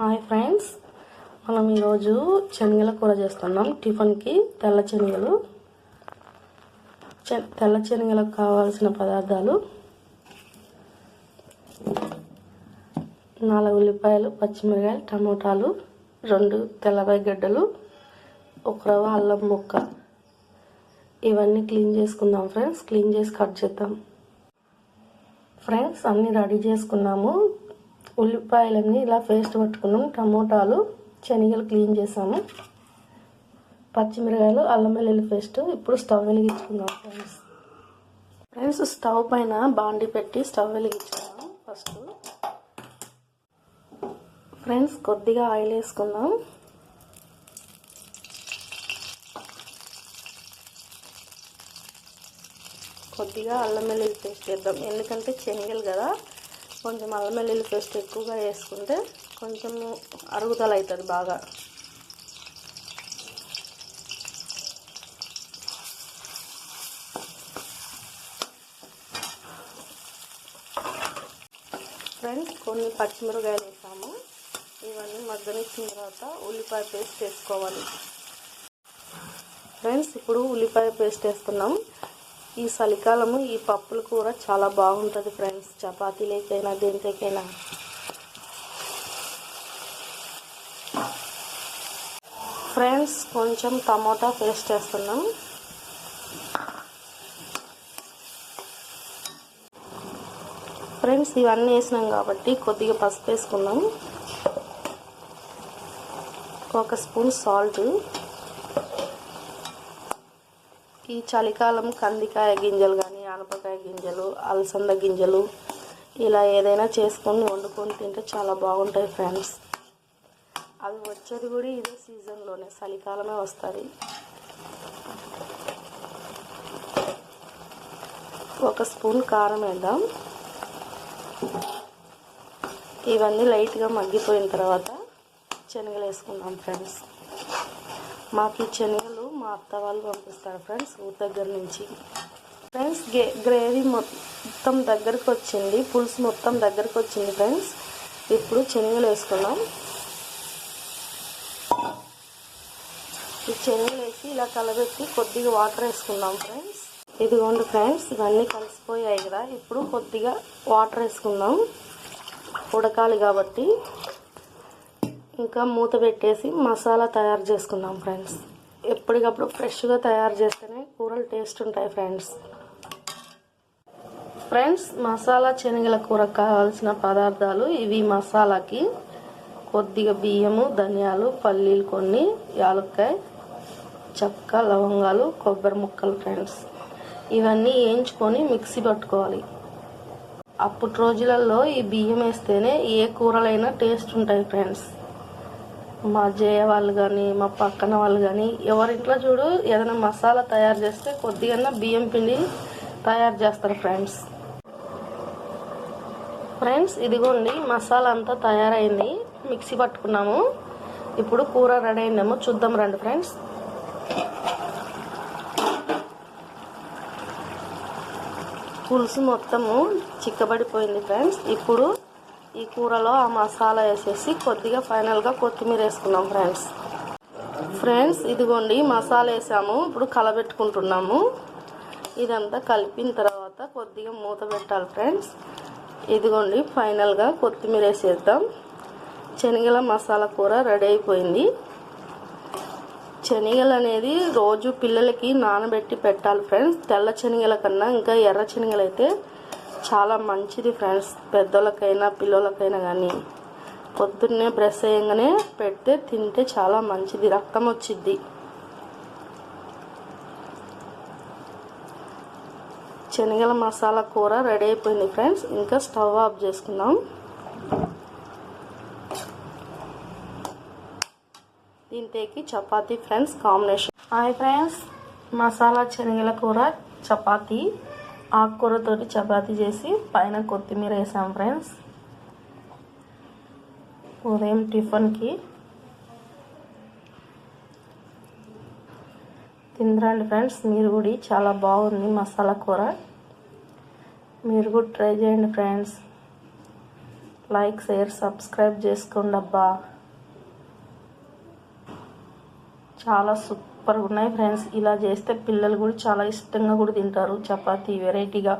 Hi friends మనం ఈరోజు శనగల కూర చేస్తున్నాం. టిఫిన్కి తెల్ల శనగలు చె- తెల్ల శనగలకు కావాల్సిన పదార్థాలు నాలుగు ఉల్లిపాయలు పచ్చిమిరకాయలు టమోటాలు రెండు తెల్లవాయి గడ్డలు ఒక రవ్వ అల్లం ముక్క. ఇవన్నీ క్లీన్ చేసుకుందాం ఫ్రెండ్స్ క్లీన్ చేసి కట్ చేద్దాం. ఫ్రెండ్స్ అన్నీ రెడీ చేసుకున్నాము. ఉల్లిపాయలన్నీ ఇలా పేస్ట్ పట్టుకున్నాం. టమోటాలు శనగలు క్లీన్ చేసాము. పచ్చిమిరకాయలు అల్లం వెల్లుల్లి పేస్ట్ ఇప్పుడు స్టవ్ వెలిగించుకుందాం ఫ్రెండ్స్. ఫ్రెండ్స్ స్టవ్ పైన బాండి పెట్టి స్టవ్ వెలిగించుకున్నాం ఫస్ట్. ఫ్రెండ్స్ కొద్దిగా ఆయిల్ వేసుకుందాం. కొద్దిగా అల్లం వెల్లుల్లి పేస్ట్ వేద్దాం. ఎందుకంటే శనగలు కదా. కొంచెం అల్లం వెల్లుల్లి పేస్ట్ ఎక్కువగా వేసుకుంటే కొంచెం అరుగుదల అవుతుంది బాగా. ఫ్రెండ్స్ కొన్ని పచ్చిమిరకాయలు వేసాము. ఇవన్నీ మగ్గనిచ్చిన తర్వాత ఉల్లిపాయ పేస్ట్ వేసుకోవాలి. ఫ్రెండ్స్ ఇప్పుడు ఉల్లిపాయ పేస్ట్ వేస్తున్నాం. ఈ చలికాలము ఈ పప్పుల కూర చాలా బాగుంటుంది ఫ్రెండ్స్. చపాతీలకైనా దేంతకైనా ఫ్రెండ్స్ కొంచెం టమోటా పేస్ట్ వేస్తున్నాం ఫ్రెండ్స్ ఇవన్నీ వేసినాం కాబట్టి కొద్దిగా పసుపు వేసుకుందాం ఒక స్పూన్ సాల్ట్. ఈ చలికాలం కందికాయ గింజలు కానీ ఆనపకాయ గింజలు అలసంద గింజలు ఇలా ఏదైనా చేసుకొని వండుకొని తింటే చాలా బాగుంటాయి ఫ్రెండ్స్. అవి వచ్చేది కూడా ఇదే సీజన్లోనే చలికాలమే వస్తుంది. ఒక స్పూన్ కారం వేద్దాం. ఇవన్నీ లైట్గా మగ్గిపోయిన తర్వాత శనగలు వేసుకుందాం ఫ్రెండ్స్. మాకు ఈ శనగలు మా అత్త వాళ్ళు పంపిస్తారు ఫ్రెండ్స్ ఊరి దగ్గర నుంచి. ఫ్రెండ్స్ గే గ్రేవీ మొత్తం దగ్గరకు వచ్చింది పులుసు మొత్తం దగ్గరకు వచ్చింది ఫ్రెండ్స్. ఇప్పుడు శనగలు వేసుకున్నాం ఈ శనగలు వేసి ఇలా కలబెట్టి కొద్దిగా వాటర్ వేసుకుందాం ఫ్రెండ్స్. ఇదిగోండి ఫ్రెండ్స్ ఇవన్నీ కలిసిపోయాయి కదా. ఇప్పుడు కొద్దిగా వాటర్ వేసుకుందాం. ఉడకాలి కాబట్టి. ఇంకా మూత పెట్టేసి మసాలా తయారు చేసుకుందాం ఫ్రెండ్స్. ఎప్పటికప్పుడు ఫ్రెష్గా తయారు చేస్తేనే కూరలు టేస్ట్ ఉంటాయి ఫ్రెండ్స్. ఫ్రెండ్స్ మసాలా శనగల కూర కావాల్సిన పదార్థాలు ఇవి మసాలాకి కొద్దిగా బియ్యము ధనియాలు పల్లీలు కొన్ని యాలక్కాయ చెక్క లవంగాలు కొబ్బరి ముక్కలు ఫ్రెండ్స్. ఇవన్నీ వేయించుకొని మిక్సీ పట్టుకోవాలి. అప్పటి రోజులలో ఈ బియ్యం వేస్తేనే ఏ కూరలైనా టేస్ట్ ఉంటాయి ఫ్రెండ్స్. మా జయ వాళ్ళు కానీ మా పక్కన వాళ్ళు కానీ ఎవరింట్లో చూడు ఏదైనా మసాలా తయారు చేస్తే కొద్దిగా బియ్యం పిండి తయారు చేస్తారు ఫ్రెండ్స్ ఫ్రెండ్స్ ఇదిగోండి మసాలా అంతా తయారైంది. మిక్సీ పట్టుకున్నాము. ఇప్పుడు కూర రెడీ అయిందేమో చూద్దాం రండి ఫ్రెండ్స్ పులుసు మొత్తము చిక్కబడిపోయింది ఫ్రెండ్స్ ఇప్పుడు ఈ కూరలో ఆ మసాలా వేసేసి కొద్దిగా ఫైనల్గా కొత్తిమీర వేసుకున్నాం ఫ్రెండ్స్. ఫ్రెండ్స్ ఇదిగోండి మసాలా వేసాము. ఇప్పుడు కలబెట్టుకుంటున్నాము. ఇదంతా కలిపిన తర్వాత కొద్దిగా మూత పెట్టాలి ఫ్రెండ్స్. ఇదిగోండి ఫైనల్గా కొత్తిమీర వేసేద్దాం. శనగల మసాలా కూర రెడీ అయిపోయింది. శనగలు అనేది రోజు పిల్లలకి నానబెట్టి పెట్టాలి ఫ్రెండ్స్. తెల్ల శనగల కన్నా ఇంకా ఎర్ర శనగలు అయితే చాలా మంచిది ఫ్రెండ్స్ పెద్దోళ్ళకైనా పిల్లలకైనా కానీ పొద్దున్నే బ్రష్ అయ్యంగానే పెడితే తింటే చాలా మంచిది. రక్తం వచ్చిద్ది. శనగల మసాలా కూర రెడీ అయిపోయింది ఫ్రెండ్స్ ఇంకా స్టవ్ ఆఫ్ చేసుకుందాం. దీంతోకి chapati friends combination hi friends masala శనగల కూర చపాతీ. ఆకుకూరతోటి చపాతీ చేసి పైన కొత్తిమీర వేసాం ఫ్రెండ్స్. ఉదయం టిఫిన్కి తిందరండి ఫ్రెండ్స్ మీరు కూడా చాలా బాగుంది మసాలా కూర. మీరు కూడా ట్రై చేయండి ఫ్రెండ్స్. లైక్ షేర్ సబ్స్క్రైబ్ చేసుకోండి అబ్బా. చాలా సూపర్గా ఉన్నాయి ఫ్రెండ్స్. ఇలా చేస్తే పిల్లలు కూడా చాలా ఇష్టంగా కూడా తింటారు. చపాతీ వెరైటీగా.